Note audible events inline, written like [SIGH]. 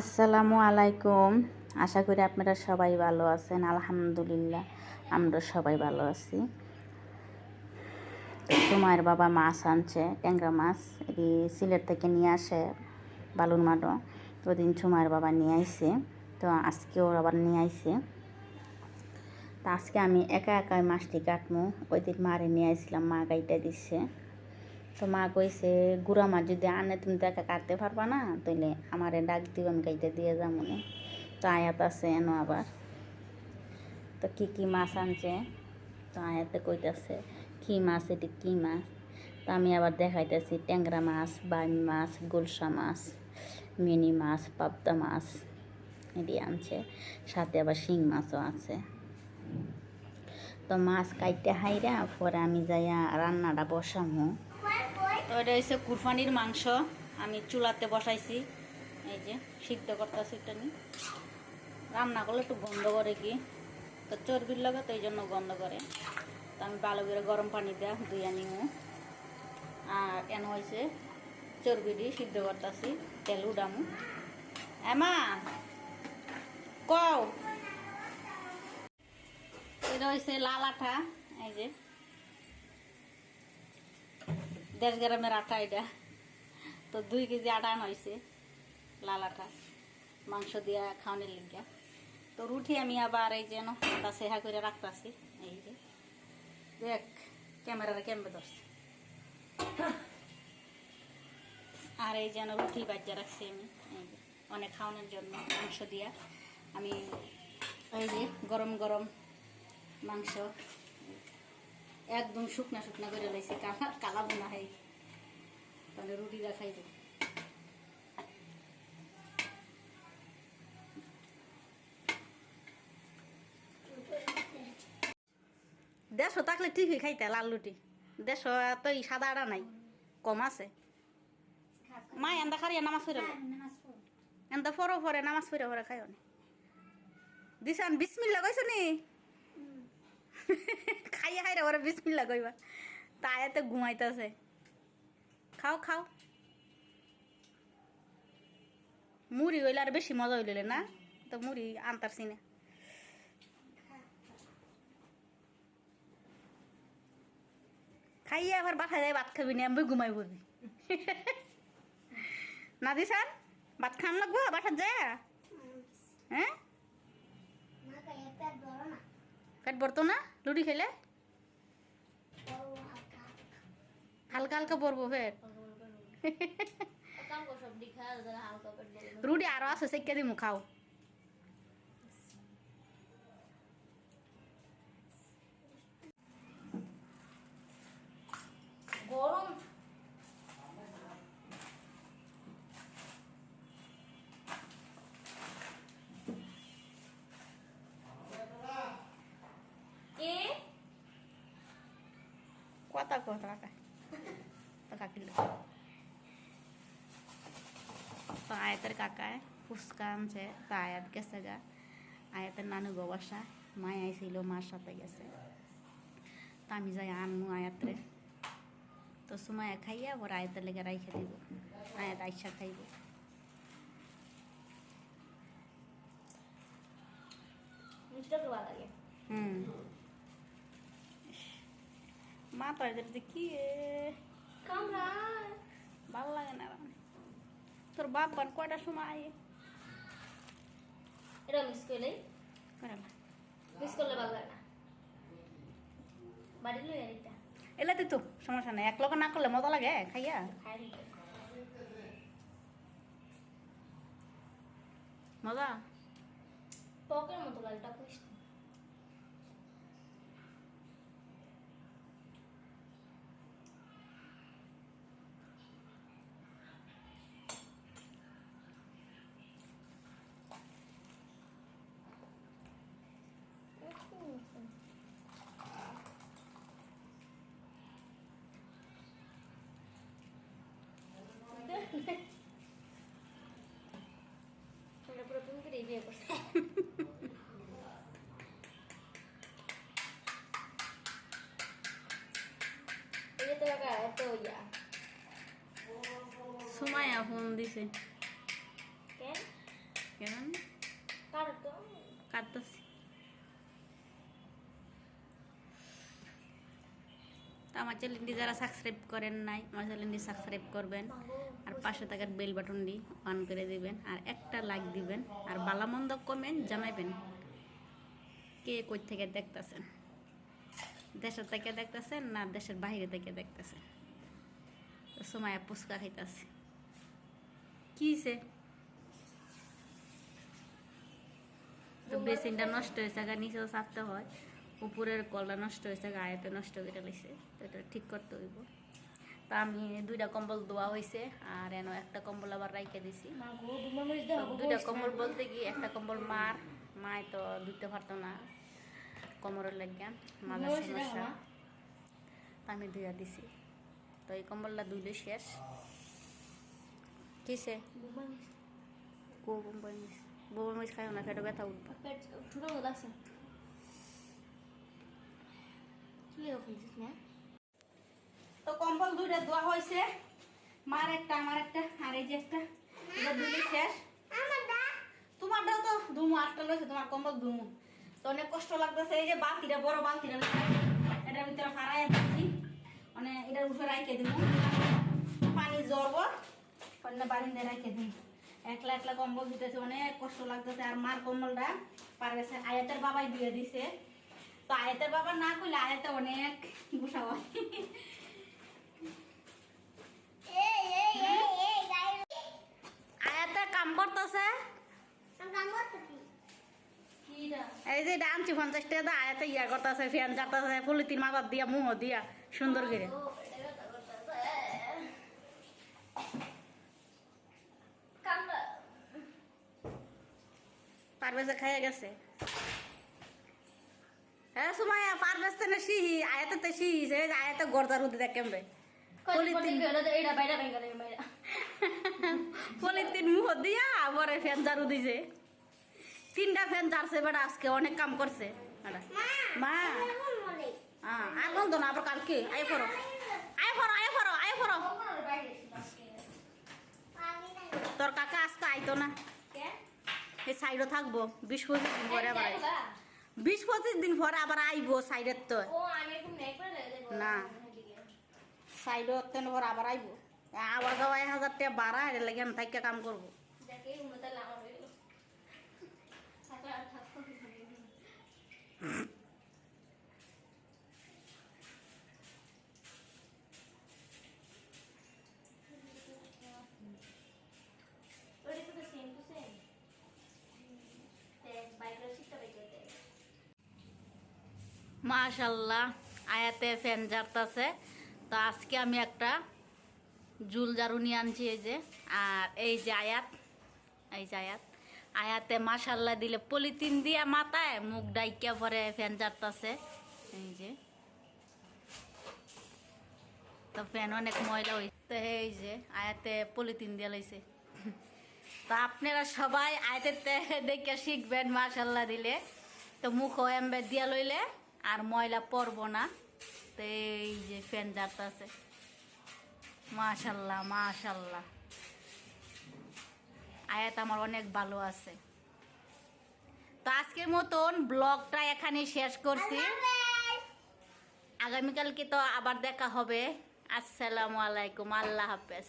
আসসালামু আলাইকুম। আশা করি আপনারা সবাই ভালো আছেন। আলহামদুলিল্লাহ আমরা সবাই ভালো আছি। সময়ের বাবা মাছ আনছে, ট্যাংরা মাছ এটি সিলেট থেকে নিয়ে আসে বালুর মাডো তো দিন সময়ের বাবা নিয়ে আইছে, তো আজকেও আবার নিয়ে আইছে। তো আজকে আমি একা একাই মাছটি কাটমু। ওই দিন মারে নিয়ে আইছিলাম, মা গাইটা দিচ্ছে তো মা কইছে, গুড়া মাছ যদি আনে, তুমি তো একা কাটতে পারবা না? তাইলে আমারে ডাক আমি গাইতে দিয়ে যাব না। তো আয়াত আছে এনো আবার। তো কি কি মাছ আনছে? তো আয়াতে কইতাছে, কি মাছ, এটি কি মাছ? তো আমি আবার দেখাইতেছি, ট্যাংরা মাছ বাইম মাছ, গুলশা মাছ, মিনি মাছ, পাবদা মাছ, এটি আনছে। সাথে আবার শিং মাছও আছে। তো মাছ কাইটে হাইরা, পরে আমি যাইয়া রান্নাটা বসামো। তো এটা হচ্ছে কুরফানির মাংস। আমি চুলাতে বসাইছি। এই যে, সিদ্ধ করতেছি এটা নি রান্না করলে একটু গন্ধ করে কি? তো চর্বির লাগে তো এই জন্য গন্ধ করে। তো আমি ভালো করে গরম পানি দেওয়া ধুইয়া নিমু। আর এন হয়েছে চর্বি দিয়ে সিদ্ধ করতেছি, তেল উডামু। এমা, কও। এটা হয়েছে লাল আঠা, এই যে। দেড় গ্রামের আটা এটা। তো দুই কেজি আটা হয়েছে লাল আটা। মাংস দিয়া খাওয়ানোর লিগা। তো রুটি আমি আবার এই যেন আটা সেহা করে রাখতেছি, এই যে। দেখ, ক্যামেরার কেমবে ধরছে। আর এই যেন রুটি বাজ্যা রাখছি আমি, এই যে। অনেক খাওয়ানোর জন্য মাংস দিয়া। আমি এই যে গরম গরম মাংস একদম শুকনা শুকনা করে লাইছি। কালা কালা বোনা হয়। তাহলে রুটি দেখাই দেব দেড়শো থাকলে ঠিকই খাইতে, লাল রুটি। দেড়শো তো এই সাদা আড়া নাই, কম আছে। মা এন্দা খারিয়া নামাজ ফিরে এন্দা ফরো ফরে নামাজ ফিরে ফরে খাই দিশান বিসমিল্লা কইছ নি? খাইয়া খাই রে ওরা বিসমিল্লা কইবা তায়াতে ঘুমাইতেছে খাও খাও। মুড়ি হইলে আর বেশি মজা হইলে না। তো মুড়ি আনতারছি না খাইয়া আবার বাসায় যাই ভাত খাবি না আমি ঘুমাই পড়বি না দিশান ভাত খান লাগবো বাসার যায় হ্যাঁ পেট ভরতো না? লুডি খেলে? হালকা হালকা পড়ব ফের। [LAUGHS] রুটি আরও আছে সেকে দিমু খাও। কথা কথা কাকা টাকা কিলো তো আয়াতের কাকায় ফুচকা আনছে তো আয়াত গেছে গা আয়াতের নানু বাসা মায় আইছিল মার সাথে গেছে তো আমি যাই আনমু আয়াতরে তো সময় খাইয়া ওর আয়াতের লেগে রাইখে দিব আয়াত আইসা খাইব মিষ্টি তো ভালো লাগে হুম মা তো এদের কি ভালো লাগে না। তোর বাপ বান কয়টার সময় আয়ে এটা মিস করলে করে না মিস করলে ভালো লাগে না বাড়ি লই এটা এলাতে তো সমস্যা নাই এক লগে না করলে মজা লাগে খাইয়া খাই মজা টকের মতো লাগে টক মিষ্টি আমরা প্রথম করে বিয়ে করছি এই তো কাকা এত ইয়া সুমাইয়া ফোন দিছে কেন কাটতেছি আমার চ্যানেলটি যারা সাবস্ক্রাইব করেন নাই আমার চ্যানেলটি সাবস্ক্রাইব করবেন আর পাশে থাকার বেল বাটনটি অন করে দিবেন। আর একটা লাইক দিবেন। আর বালামন্দ কমেন্ট জানাইবেন কে কই থেকে দেখতেছেন? দেশের থেকে দেখতেছেন না দেশের বাইরে থেকে দেখতেছেন? সময় পুচকা খাইতেছে। কিছে তো বেসিনটা নষ্ট হয়েছে গা নিচেও চাপতে হয়। উপরের কলটা নষ্ট হয়েছে গা আয়াতে নষ্ট করে লাইছে তো এটা ঠিক করতে হইব। তা আমি দুইটা কম্বল ধোয়া হয়েছে আর এনো একটা কম্বল আবার রাইখে দিছি। দুইটা কম্বল বলতে কি একটা কম্বল মার মায় তো ধুতে পারতো না কোমরের লাগিয়া মরিচ সমস্যা আমি ধুয়া দিছি। তো এই কম্বলটা ধুইলে শেষ। কিসে মরিচ মরিচ খাইও না ব্যথা উঠবে ছোট মতো তো কম্বল দুইটা ধোয়া হয়েছে। মার একটা আমার একটা আর এই যে একটা। এটা দুইটা শেষ। তোমারটাও তো ধুমু আটটা লইছে তোমার কম্বল ধুমু। তো অনেক কষ্ট লাগতেছে এই যে বালতিটা বড় বালতিটা। এটার ভিতরে ফাড়াই দিচ্ছি। মানে এটার উপরে রাইখে দিব। পানি জড়ব অন্য বারিন্দে রাইখে দিই। একলা একলা কম্বল দিতেছে অনেক কষ্ট লাগতেছে। আর মার কম্বলটা পারবেছে আয়াতের বাবাই দিয়ে দিছে। তো আয়াতের বাবা না কইলে আয়াতে অনেক গুসা হয়। আয়াতে কাম করতেছে? এই যে এটা আনছি পঞ্চাশ টাকা আয়াতে ইয়া করতেছে ফ্যান চাটতেছে পলিথিন মাথার দিয়া মুহ দিয়া সুন্দর করে। পারভেজে খাইয়া গেছে। হ্যাঁ সুমাইয়া পারভেজ তো না সিহি আয়াতে তো সিহি সে আয়াতে গরদার উদি দেখ কেমবে। পলিথিন মুহ দিয়া আবার ফ্যান জারু দিছে। তিনটা ফ্যান জারছে বেটা আজকে অনেক কাম করছে। মা হ্যাঁ আর বন্ধ না আবার কালকে। আয় পড়ো। আয় পড়ো আয় পড়ো আয় পড়ো। তোর কাকা আজকে আইতো না। এই সাইডও থাকব। বিশ পঁচিশ দিন পরে আবার বিশ পঁচিশ দিন পরে আবার আইবো সাইডের তো। না। সাইডও তেন পরে আবার আইবো। আবার যাওয়া এক হাজার টাকা বাড়া এর লাগে আমি থাইকে কাম করব। মাশাল্লাহ আয়াতে ফ্যান জারতাছে তো আজকে আমি একটা জুল জারু নিয়ে আনছি এই যে। আর এই যে আয়াত, এই যে আয়াত। আয়াতে মাশাল্লাহ দিলে পলিথিন দিয়া মাথায় মুখ ডাইকা পরে ফ্যান জারতাছে এই যে। তো ফ্যান অনেক ময়লা হয়েছে তো এই যে আয়াতে পলিথিন দিয়ে লাইছে। তো আপনারা সবাই আয়াতে দেখে শিখবেন মাশাল্লাহ দিলে। তো মুখ এমবে দিয়া লইলে আর ময়লা পড়ব না। তো এই যে ফ্যান আছে মাশাল্লাহ মাশাল্লাহ। আয়াত আমার অনেক ভালো আছে। তো আজকের মতন ব্লগটা এখানে শেষ করছি। আগামীকালকে তো আবার দেখা হবে। আসসালামু আলাইকুম, আল্লাহ হাফেজ।